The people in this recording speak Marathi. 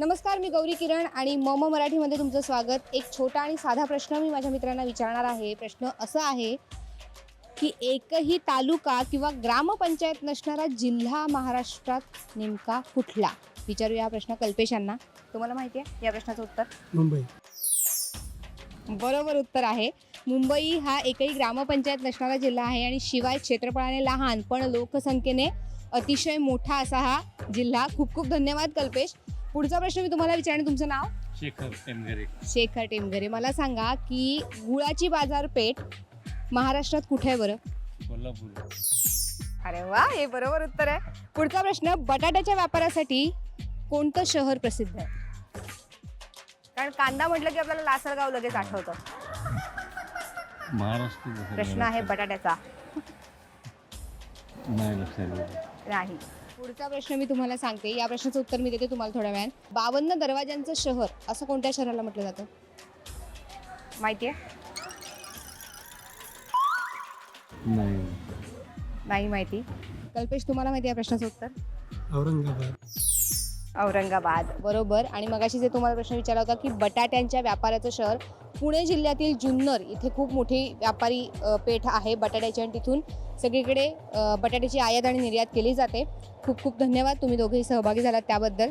नमस्कार मी गौरी किरण आणि मम मराठीमध्ये तुमचं स्वागत. एक छोटा आणि साधा प्रश्न मी माझ्या मित्रांना विचारणार आहे. प्रश्न असा आहे की एकही तालुका किंवा ग्रामपंचायत नसणारा जिल्हा महाराष्ट्रात नेमका कुठला? विचारूया हा प्रश्न कल्पेश यांना. तुम्हाला माहिती आहे या प्रश्नाचं उत्तर? मुंबई. बरोबर उत्तर आहे. मुंबई हा एकही ग्रामपंचायत नसणारा जिल्हा आहे आणि शिवाय क्षेत्रफळाने लहान पण लोकसंख्येने अतिशय मोठा असा हा जिल्हा. खूप खूप धन्यवाद कल्पेश. पुढचा प्रश्न मी तुम्हाला विचारणे तुमचं नाव? शेखर टेमघरे. शेखर टेमघरे. मला सांगा की गुळाची बाजारपेठ महाराष्ट्रात कुठे आहे बरं? कोल्हापूर. अरे वा हे बरोबर उत्तर आहे. पुढचा प्रश्न बटाट्याच्या व्यापारासाठी कोणतं शहर प्रसिद्ध आहे? कारण कांदा म्हटलं की आपल्याला लासलगाव लगेच आठवतं. महाराष्ट्र प्रश्न आहे बटाट्याचा. नाही लक्षात येत. नाही. पुढचा प्रश्न मी तुम्हाला सांगते. या प्रश्नाचं उत्तर मी देते तुम्हाला थोड्या वेळात बावन्न दरवाजांचं शहर असं कोणत्या शहराला म्हटलं जातं? माहिती आहे? नाही. नाही माहिती. कल्पेश तुम्हाला माहिती आहे या प्रश्नाचं उत्तर? औरंगाबाद. औरंगाबाद. बरोबर? आणि मगाशी जे तुम्हाला प्रश्न विचारला होता की बटाट्यांच्या व्यापाराचं शहर पुणे जिल्ह्यातील जुन्नर इथे खूप मोठी व्यापारी पेठ आहे बटाट्याची आणि तिथून सगळीकडे बटाट्याची आयात आणि निर्यात केली जाते. खूप खूप धन्यवाद. तुम्ही दोघेही सहभागी झालात त्याबद्दल.